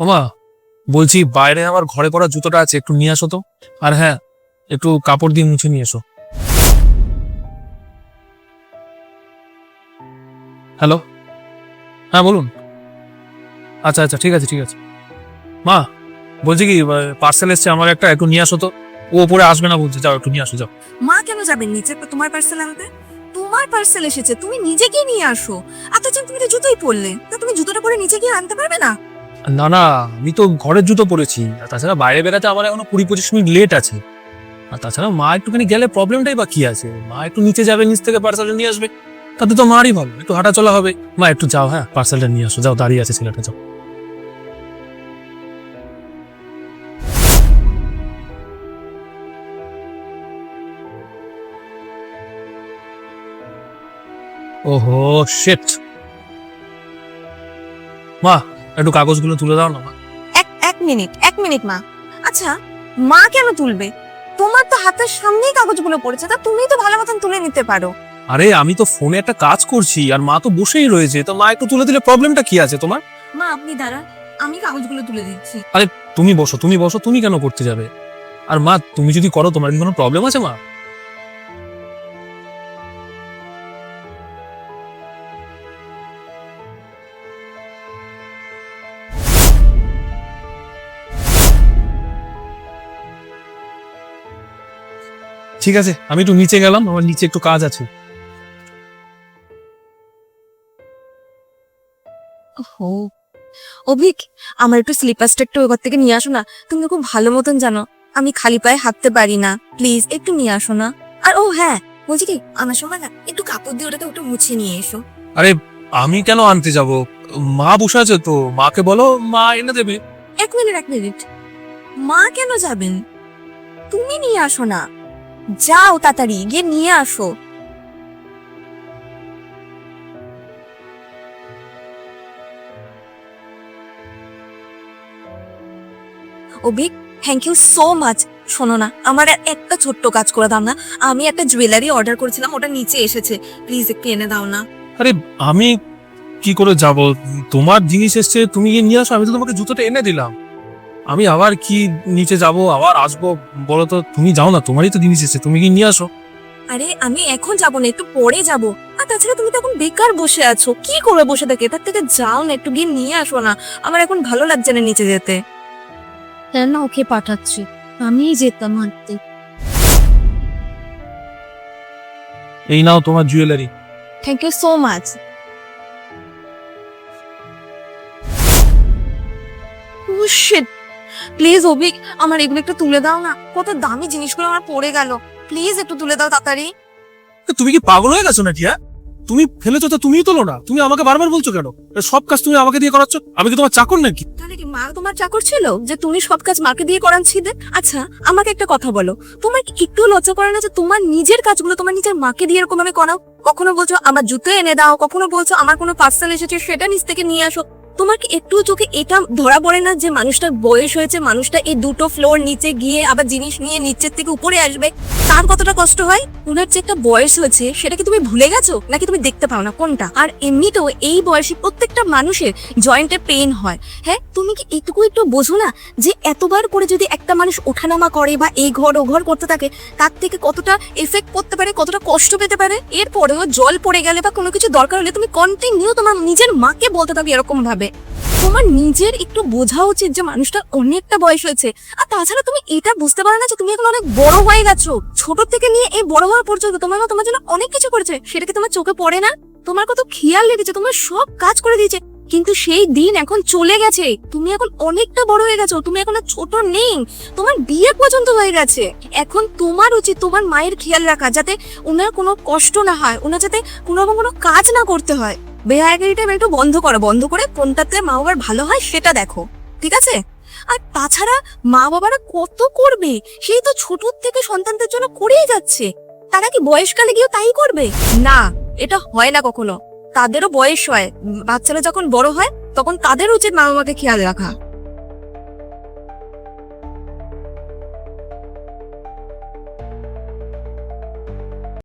ওমা, বলছি বাইরে আমার ঘরে পড়া জুতোটা আছে, একটু নিয়ে আসো তো। আর হ্যাঁ একটু কাপড় দিয়ে মুছে নিয়ে এসো। হ্যালো? হ্যাঁ বলুন। আচ্ছা আচ্ছা ঠিক আছে ঠিক আছে। মা, বলছি কি পার্সেল এসছে আমার একটা, একটু নিয়ে আসো তো। ও ওপরে আসবে না বলছে, যাও, একটু নিয়ে আসো, যাও। মা কেন যাবে? নিচে তোমার পার্সেল আনতে। তোমার পার্সেল এসেছে, তুমি নিজে গিয়ে নিয়ে আসো। আচ্ছা তুমি তো জুতোই পরলে। তা তুমি জুতোটা পরে নিচে গিয়ে আনতে পারবে না? না না, আমি তো ঘরের জুতো পরেছি। আর তাছাড়া বাইরে বেরাতে আমার এখনও কুড়ি পঁচিশ মিনিট লেট আছে। আর তাছাড়া মা একটুখানি গেলে প্রবলেমটাই বা কি আছে? মা একটু নিচে যাবে, নিচ থেকে পার্সেলটা নিয়ে আসবে। তাতে তো মারই ভালো, একটু হাঁটা চলা হবে। মা, একটু যাও হ্যাঁ পার্সেলটা নিয়ে আসো, যাও, দাঁড়িয়ে আছে ছেলেটা, যাও। ওহো শেট মা একটু কাগজগুলো তুলে দাও না মা। এক এক মিনিট এক মিনিট মা। আচ্ছা মা কেন তুলবে? তোমার তো হাতের সামনেই কাগজগুলো পড়েছে তা তুমি তো ভালো মতন তুলে নিতে পারো। আরে আমি তো ফোনে একটা কাজ করছি আর মা তো বসেই রয়েছে তো মা একটু তুলে দিলে প্রবলেমটা কি আছে তোমার? মা আপনি দাঁড়ান আমি কাগজগুলো তুলে দিচ্ছি। আরে তুমি বসো তুমি বসো তুমি কেন করতে যাবে? আর মা তুমি যদি করো তোমার কি কোনো প্রবলেম আছে মা? ঠিক আছে আমি একটু নিচে গেলাম আমার নিচে একটু কাজ আছে। ও অভিক আমার একটু স্লিপারসটা একটু ওই ঘর থেকে নিয়ে আসো না। তুমি খুব ভালো মতন জানো আমি খালি পায়ে হাঁটতে পারি না। প্লিজ একটু নিয়ে আসো না। আর ও হ্যাঁ বলছি কি আমার সময় না একটু কাপড় দিয়ে ওটাকে একটু মুছে নিয়ে এসো। আরে আমি কেন আনতে যাব? মা বসে আছে তো মাকে বলো মা এনে দেবে। এক মিনিট এক মিনিট। মা কেন যাবেন? তুমি নিয়ে আসো না। যাও তাড়াতাড়ি, গিয়ে নিয়ে আসো। Avik thank you so much শোনো না, আমার একটা ছোট্ট কাজ করে দাও না। আমি একটা জুয়েলারি অর্ডার করেছিলাম, ওটা নিচে এসেছে। প্লিজ একটু এনে দাও না। আরে, আমি কি করে যাব? তোমার জিনিস এসছে, তুমি গিয়ে নিয়ে আসো, আমি তো তোমাকে জুতোটা এনে দিলাম। আমি আবার কি নিচে যাব আবার আসব? বলো তো তুমি যাও না তোমারই তো জিনিস এসছে তুমি গিয়ে নিয়ে আসো? আরে আমি এখন যাব না একটু পরে যাব। আর তাছাড়া তুমি তো এখন বেকার বসে আছো কি করে বসে থাকে? তার থেকে যাও না একটু গিয়ে নিয়ে আসো না। আমার এখন ভালো লাগছে না নিচে যেতে। কেন ওকে পাঠাচ্ছি? আমিই যেতাম হাঁটতে। এই নাও তোমার jewellery thank you so much please Avik আমার এগুলো একটু তুলে দাও না। কত দামি জিনিসগুলো আমার পড়ে গেল। প্লিজ একটু তুলে দাও তাড়াতাড়ি। তুমি কি পাগল হয়ে গেছো নাকি হ্যাঁ? তুমি ফেলেছো তো তুমিই তোলো না তুমি আমাকে বারবার বলছো কেন? সব কাজ তুমি আমাকে দিয়ে করাচ্ছ? আমি কি তোমার চাকর নাকি? তাহলে কি মা তোমার চাকর ছিল? যে তুমি সব কাজ মাকে দিয়ে করাচ্ছিলে? আচ্ছা আমাকে একটা কথা বলো। তোমার কি একটু লজ্জা করে না যে তোমার নিজের কাজগুলো তোমার নিজের মাকে দিয়ে এরকম ভাবে করাও? কখনো বলছো আমার জুতো এনে দাও। কখনো বলছো আমার কোনো পার্সেল এসেছে সেটা নিচ থেকে নিয়ে আসো। তোমার কি একটু চোখে এটা ধরা পড়ে না যে মানুষটার বয়স হয়েছে, মানুষটা এই দুটো ফ্লোর নিচে গিয়ে আবার জিনিস নিয়ে নিচের থেকে উপরে আসবে? তার কতটা কষ্ট হয়? ওনার যে একটা বয়স হয়েছে, সেটা কি তুমি ভুলে গেছো? নাকি তুমি দেখতে পাও না কোনটা? আর এমনিতেও এই বয়সে প্রত্যেকটা মানুষের জয়েন্টে পেইন হয়। হ্যাঁ তুমি কি এটুকু একটু বোঝো না যে এতবার করে যদি একটা মানুষ ওঠানামা করে বা এই ঘর ও ঘর করতে থাকে, তার থেকে কতটা এফেক্ট পড়তে পারে, কতটা কষ্ট পেতে পারে? এরপরেও জল পড়ে গেলে বা কোনো কিছু দরকার হলে তুমি কন্টিনিউ তোমার নিজের মাকে বলতে থাকবে এরকম ভাবে। তোমার নিজের একটু বোঝা উচিত যে মানুষটার অনেকটা বয়স হয়েছে। আর তাছাড়া তুমি এটা বুঝতে পারো না যে তুমি এখন অনেক বড় হয়ে গেছো। ছোট থেকে নিয়ে এই বড় হওয়া পর্যন্ত তোমার মা তোমার জন্য অনেক কিছু করেছে। সেটা কি তোমার চোখে পড়ে না। তোমার কত খেয়াল রেখেছে, তোমার সব কাজ করে দিয়েছে। কিন্তু সেই দিন এখন চলে গেছে। তুমি এখন অনেকটা বড় হয়ে গেছো। তুমি এখন ছোট নেই। তোমার বিয়ে পর্যন্ত হয়ে গেছে। এখন তোমার উচিত তোমার মায়ের খেয়াল রাখা যাতে ওনার কোনো কষ্ট না হয়, ওনার যাতে কোনো রকম কোনো কাজ না করতে হয়। বেহায়াগিরিটা একটু বন্ধ করো, বন্ধ করে কোনটাতে মা বাবার ভালো হয় সেটা দেখো, ঠিক আছে? আর তাছাড়া মা বাবারা কত করবে? সেই তো ছোট থেকে সন্তানদের জন্য করেই যাচ্ছে। তারা কি বয়সকালে গিয়েও তাই করবে? না, এটা হয় না কখনো। তাদেরও বয়স হয়। বাচ্চারা যখন বড় হয়, তখন তাদের উচিত মা বাবাকে খেয়াল রাখা।